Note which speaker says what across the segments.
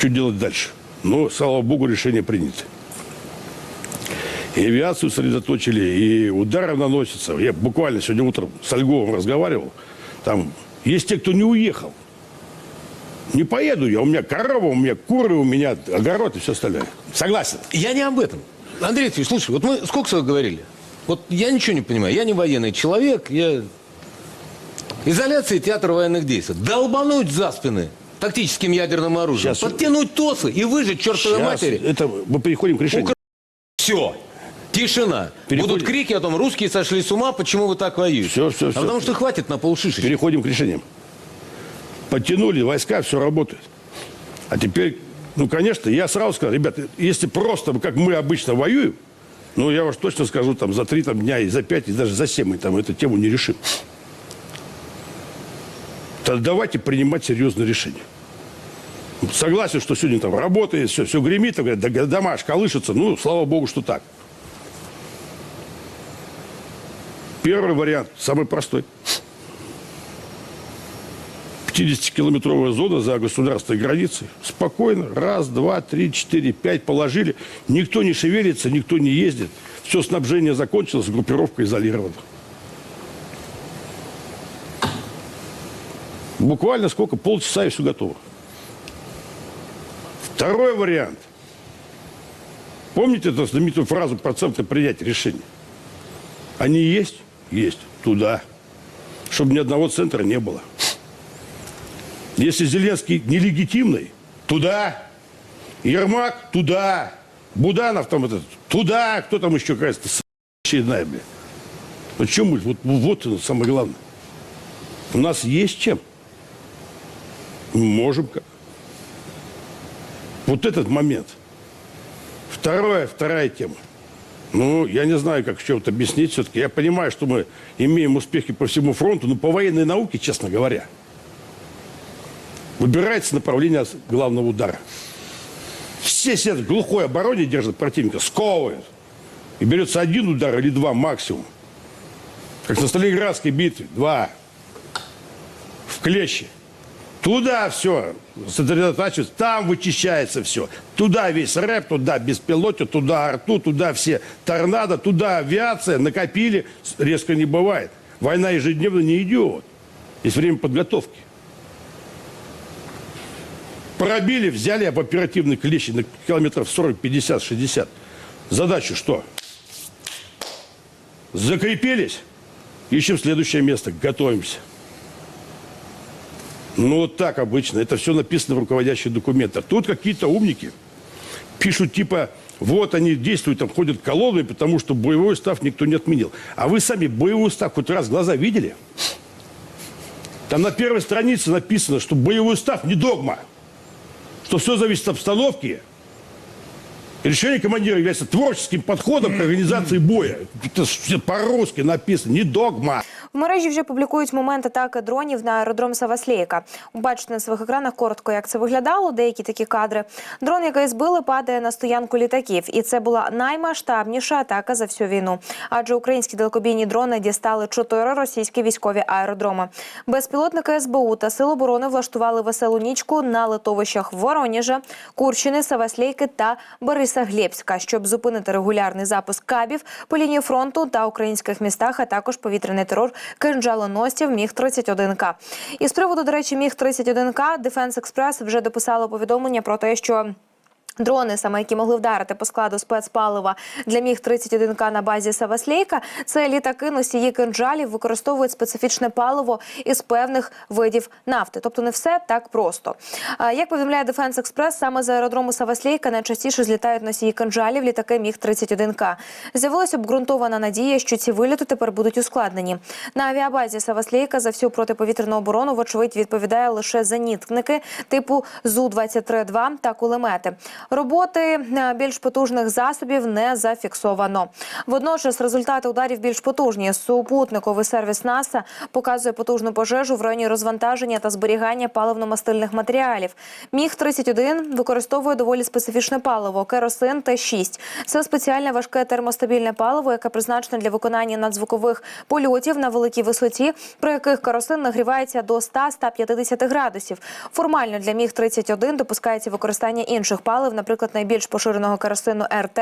Speaker 1: Что делать дальше? Ну, слава богу, решение принято. И авиацию сосредоточили, и удары наносятся. Я буквально сегодня утром с Ольговым разговаривал. Там есть те, кто не уехал. Не поеду я, у меня корова, у меня куры, у меня огород и все остальное. Согласен.
Speaker 2: Я не об этом. Андрей Ильич, слушай, вот мы сколько всего говорили? Вот я ничего не понимаю. Я не военный человек, я... Изоляция театра военных действий. Долбануть за спины тактическим ядерным оружием.
Speaker 1: Сейчас-
Speaker 2: Подтянуть ТОСы и выжить чертовой
Speaker 1: Сейчас
Speaker 2: матери.
Speaker 1: это мы переходим к решению.
Speaker 2: Все. Тишина.
Speaker 1: Переходим.
Speaker 2: Будут крики о том, русские сошли с ума, почему вы так воюете.
Speaker 1: Всё, всё,
Speaker 2: а
Speaker 1: всё.
Speaker 2: потому что хватит на полшишечки.
Speaker 1: Переходим к решениям. Подтянули войска, все работает. А теперь, ну, конечно, я сразу сказал, ребята, если просто, как мы обычно воюем, ну, я уж точно скажу, там, за три там, дня, и за пять, и даже за семь мы там эту тему не решим. Тогда давайте принимать серьезные решения. Согласен, что сегодня там работает, все, все гремит, там, говорят, дома аж колышутся. Ну, слава богу, что так. Первый вариант, самый простой. 50-километровая зона за государственной границей. Спокойно. Раз, два, три, четыре, пять положили. Никто не шевелится, никто не ездит. Все снабжение закончилось, группировка изолирована. Буквально сколько? Полчаса и все готово. Второй вариант. Помните эту знаменитую фразу процента принятия решений? Они есть? Есть. Туда. Чтобы ни одного центра не было. Если Зеленский нелегитимный, туда. Ермак, туда. Буданов там этот, туда. Кто там еще с- очередная, блин. Почему? Вот, вот это самое главное. У нас есть чем. Мы можем как. Вот этот момент. Второе, вторая тема. Ну, я не знаю, как еще вот объяснить все-таки. Я понимаю, что мы имеем успехи по всему фронту, но по военной науке, честно говоря, выбирается направление главного удара. Все сидят в глухой обороне, держат противника, сковывают. И берется один удар или два максимум. Как на Сталинградской битве. Два. В клещи. Туда все сосредотачивается, там вычищается все. Туда весь рэп, туда беспилотник, туда арту, туда все торнадо, туда авиация. Накопили, резко не бывает. Война ежедневно не идет. Есть время подготовки. Пробили, взяли об оперативной клещи на километров 40, 50, 60. Задача что? Закрепились, ищем следующее место, готовимся. Ну, вот так обычно. Это все написано в руководящих документах. Тут какие-то умники пишут типа, вот они действуют, там ходят колонны, потому что боевой устав никто не отменил. А вы сами боевой устав хоть раз глаза видели? Там на первой странице написано, что боевой устав не догма. Что все зависит от обстановки. Решение командира является творческим подходом к организации боя. Это по-русски написано, не догма.
Speaker 3: В мережі вже публікують момент атаки дронів на аеродром Саваслейка. Бачите на своїх екранах коротко, як це виглядало. Деякі такі кадри. Дрон, який збили, падає на стоянку літаків, і це була наймасштабніша атака за всю війну. Адже українські далекобійні дрони дістали чотири російські військові аеродроми. Безпілотники СБУ та Сил оборони влаштували веселу нічку на литовищах Воронежа, Курщини, Саваслейки та Борисоглєбська, щоб зупинити регулярний запуск кабів по лінії фронту та українських містах, а також повітряний терор кинджалоносців Міг 31 к І з приводу, до речі, Міг 31 к Дефенс Експрес вже дописало повідомлення про те, що. Дрони, саме які могли вдарити по складу спецпалива для міг 31 к на базі Саваслейка, це літаки носії кинджалів використовують специфічне паливо із певних видів нафти. Тобто не все так просто. Як повідомляє Дефенс Експрес, саме з аеродрому Саваслейка найчастіше злітають носії кинджалів літаки міг 31 к З'явилася обґрунтована надія, що ці виліти тепер будуть ускладнені. На авіабазі Саваслейка за всю протиповітряну оборону, вочевидь, відповідає лише зенітники типу Зу 23 2 та кулемети. Роботи е, більш потужних засобів не зафіксовано. Водночас результати ударів більш потужні. Супутниковий сервіс НАСА показує потужну пожежу в районі розвантаження та зберігання паливно-мастильних матеріалів. Міг 31 використовує доволі специфічне паливо керосин Т6. Це спеціальне важке термостабільне паливо, яке призначене для виконання надзвукових польотів на великій висоті, при яких керосин нагрівається до 100-150 градусів. Формально для міг 31 допускається використання інших палив, наприклад, найбільш поширеного керосину РТ,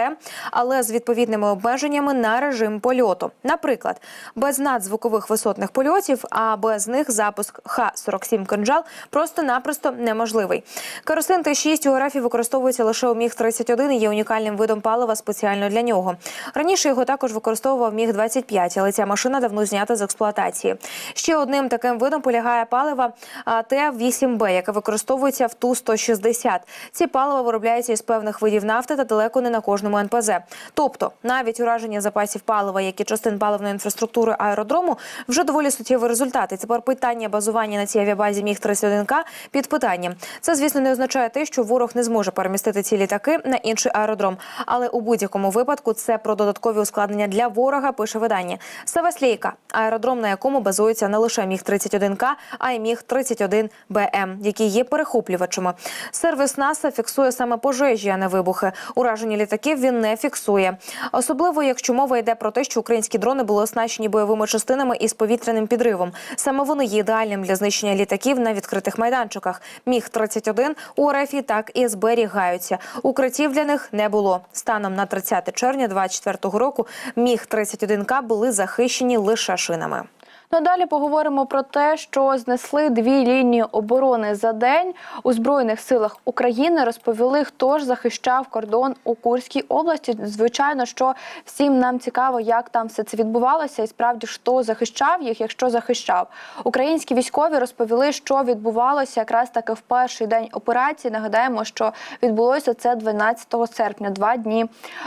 Speaker 3: але з відповідними обмеженнями на режим польоту. Наприклад, без надзвукових висотних польотів, а без них запуск Х-47 «Кинжал» просто-напросто неможливий. Керосин Т6 у РФ використовується лише у Міг-31 і є унікальним видом палива спеціально для нього. Раніше його також використовував Міг-25, але ця машина давно знята з експлуатації. Ще одним таким видом полягає палива а, Т-8Б, яке використовується в Ту-160. Ці палива виробляються із певних видів нафти та далеко не на кожному НПЗ. Тобто, навіть ураження запасів палива, як і частин паливної інфраструктури аеродрому, вже доволі суттєвий результат. І тепер питання базування на цій авіабазі Міг-31К під питанням. Це, звісно, не означає те, що ворог не зможе перемістити ці літаки на інший аеродром. Але у будь-якому випадку це про додаткові ускладнення для ворога. Пише видання Севаслійка, аеродром, на якому базується не лише Міг-31К, а й Міг-31БМ, які є перехоплювачами. Сервіс НАСА фіксує саме пожежі, а не вибухи. Ураження літаків він не фіксує. Особливо, якщо мова йде про те, що українські дрони були оснащені бойовими частинами із повітряним підривом. Саме вони є ідеальним для знищення літаків на відкритих майданчиках. Міг 31 у РФ так і зберігаються. Укриттів для них не було. Станом на 30 червня 2024 року міг 31 к були захищені лише шинами.
Speaker 4: Ну, а далі поговоримо про те, що знесли дві лінії оборони за день у збройних силах України. Розповіли, хто ж захищав кордон у Курській області. Звичайно, що всім нам цікаво, як там все це відбувалося, і справді хто захищав їх, якщо захищав. Українські військові розповіли, що відбувалося якраз таки в перший день операції. Нагадаємо, що відбулося це 12 серпня, два дні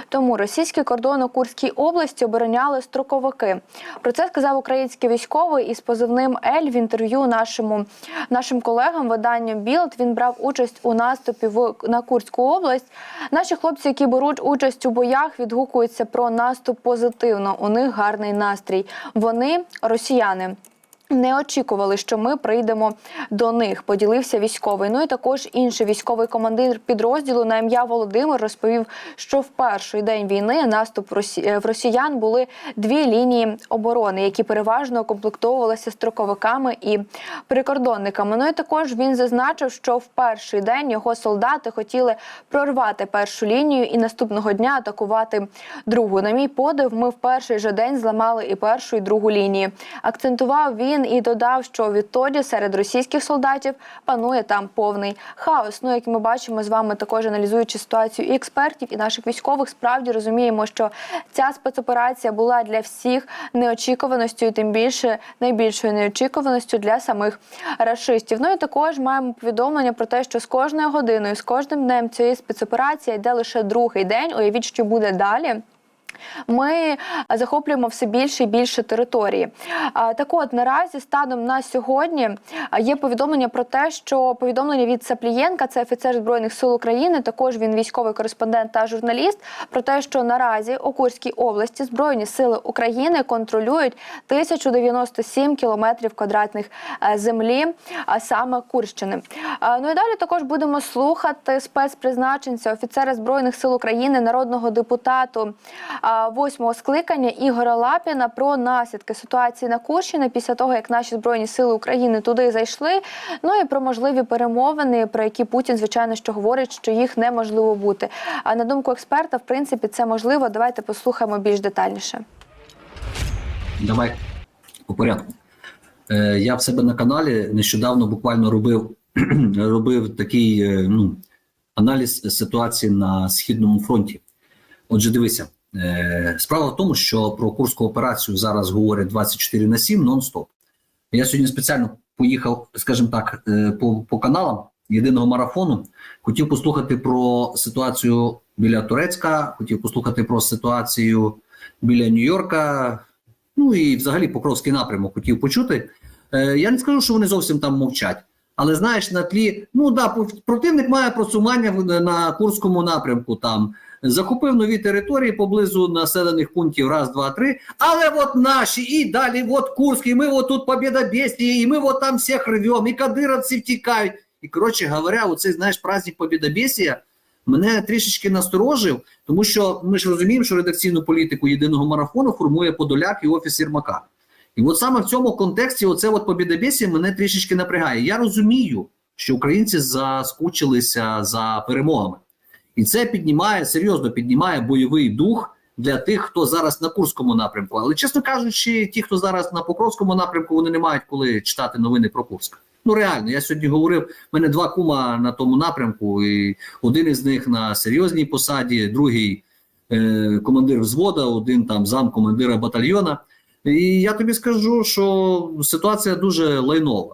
Speaker 4: тому. Російський кордон у Курській області обороняли строковики. Про це сказав український військовий із позивним Ель в інтерв'ю нашому нашим колегам виданню Білд. Він брав участь у наступі в на Курську область. Наші хлопці, які беруть участь у боях, відгукуються про наступ позитивно. У них гарний настрій. Вони росіяни. Не очікували, що ми прийдемо до них. Поділився військовий. Ну і також інший військовий командир підрозділу на ім'я Володимир розповів, що в перший день війни наступ росі... в росіян були дві лінії оборони, які переважно комплектовувалися строковиками і прикордонниками. Ну і також він зазначив, що в перший день його солдати хотіли прорвати першу лінію і наступного дня атакувати другу. На мій подив, ми в перший же день зламали і першу, і другу лінії. Акцентував він і додав, що відтоді серед російських солдатів панує там повний хаос. Ну, як ми бачимо з вами, також аналізуючи ситуацію і експертів, і наших військових, справді розуміємо, що ця спецоперація була для всіх неочікуваністю, і тим більше найбільшою неочікуваністю для самих рашистів. Ну і також маємо повідомлення про те, що з кожною годиною, з кожним днем цієї спецоперації йде лише другий день. Уявіть, що буде далі. Ми захоплюємо все більше і більше території. Так от наразі станом на сьогодні є повідомлення про те, що повідомлення від Саплієнка, це офіцер збройних сил України, також він військовий кореспондент та журналіст. Про те, що наразі у Курській області збройні сили України контролюють 1097 кілометрів квадратних е, землі, саме Курщини. Ну і далі також будемо слухати спецпризначенця офіцера збройних сил України, народного депутату восьмого скликання Ігоря Лапіна про наслідки ситуації на Курщині після того, як наші збройні сили України туди зайшли. Ну і про можливі перемовини, про які Путін, звичайно, що говорить, що їх неможливо бути. А на думку експерта, в принципі, це можливо. Давайте послухаємо більш детальніше.
Speaker 5: Давай по порядку. Е, я в себе на каналі нещодавно буквально робив, робив такий е, ну, аналіз ситуації на Східному фронті. Отже, дивися, справа в тому, що про Курську операцію зараз говорять 24 на 7 нон-стоп. Я сьогодні спеціально поїхав, скажімо так, е, по, по каналам єдиного марафону. Хотів послухати про ситуацію біля Турецька, хотів послухати про ситуацію біля Нью-Йорка. Ну і взагалі Покровський напрямок хотів почути. Е, я не скажу, що вони зовсім там мовчать, Але знаєш, на тлі, ну да, противник має просування на Курському напрямку там. Захопив нові території поблизу населених пунктів, раз, два, три. Але от наші, і далі, от Курськ, і ми от тут побєдобєстії, і ми от там всіх рвемо, і кадировці втікають. І коротше говоря, оцей знаєш праздник побєдобєсія мене трішечки насторожив, тому що ми ж розуміємо, що редакційну політику єдиного марафону формує Подоляк і офіс Єрмака. І от саме в цьому контексті оце от побєдобєсія мене трішечки напрягає. Я розумію, що українці заскучилися за перемогами. І це піднімає, серйозно піднімає бойовий дух для тих, хто зараз на Курському напрямку. Але, чесно кажучи, ті, хто зараз на Покровському напрямку, вони не мають коли читати новини про Курськ. Ну реально, я сьогодні говорив, в мене два кума на тому напрямку, і один із них на серйозній посаді, другий е, командир взвода, один там зам командира батальйона. І я тобі скажу, що ситуація дуже лайнова.